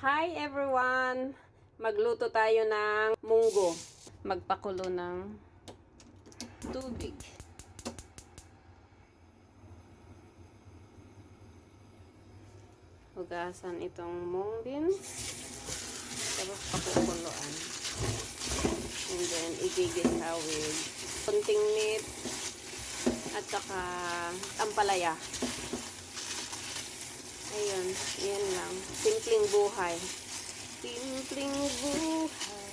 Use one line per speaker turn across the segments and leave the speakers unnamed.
Hi everyone! Magluto tayo ng munggo. Magpakulo ng tubig. Hugasan itong mung beans. Tapos pakukuluan. And then, igigisa with konting meat at saka ampalaya. Yan lang. Simpleng buhay. Simpleng buhay.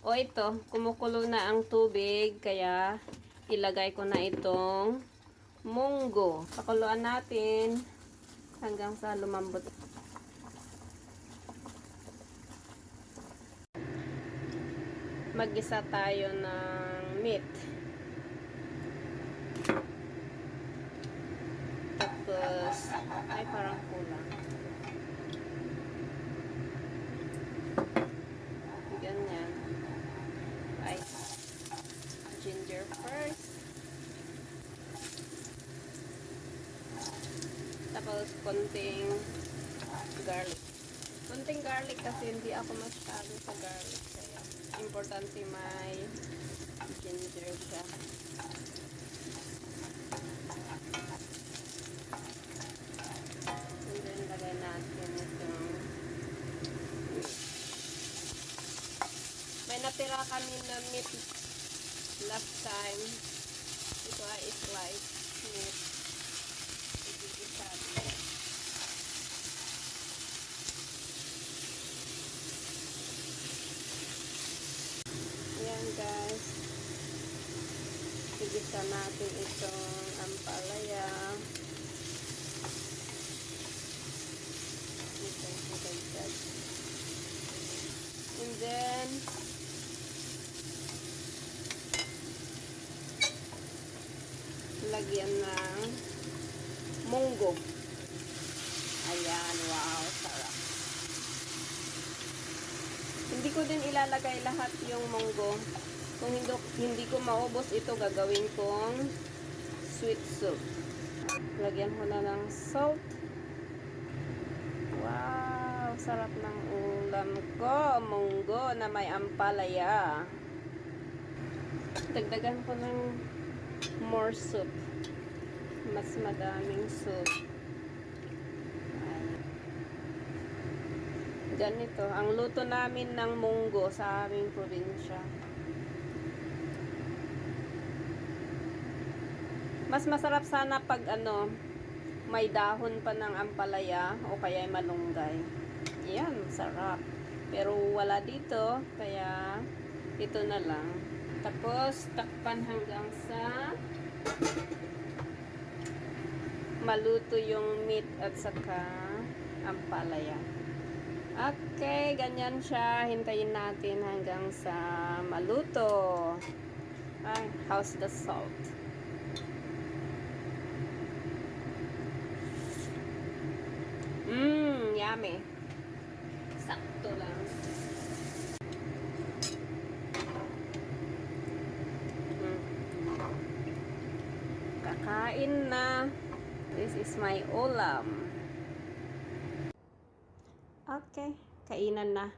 O ito, kumukulo na ang tubig, kaya ilagay ko na itong munggo. Pakuluan natin hanggang sa lumambot. Mag-isa tayo ng meat. Tapos, ay parang kulang. Ganyan. Ay, ginger first. Tapos, konting garlic. Konting garlic kasi hindi ako masyado sa garlic. Kaya, importante may ginger siya. And then, lagay natin itong may natira kami na meat last time. Ito ay slice meat. Igigisa. Ayan guys. Igisa natin itong ampalaya. Ito, magagdag. And then, lagyan ng munggo. Ayan, wow, sarap. Hindi ko din ilalagay lahat yung munggo. Kung hindi, hindi ko maubos ito, gagawin kong sweet soup. Lagyan ko na ng salt. Wow, sarap ng ulam ko. Munggo na may ampalaya. Dagdagan ko ng more soup. Mas madaming soup. Ayan. Ganito, ang luto namin ng munggo sa aming probinsya. Mas masarap sana pag ano, may dahon pa ng ampalaya o kaya ay malunggay. Yan, sarap. Pero wala dito, kaya ito na lang. Tapos, takpan hanggang sa maluto yung meat at saka ampalaya. Okay, ganyan siya. Hintayin natin hanggang sa maluto. Ay, how's the salt? Mmm, yummy. Kakain na. This is my ulam. Okay, kainan na.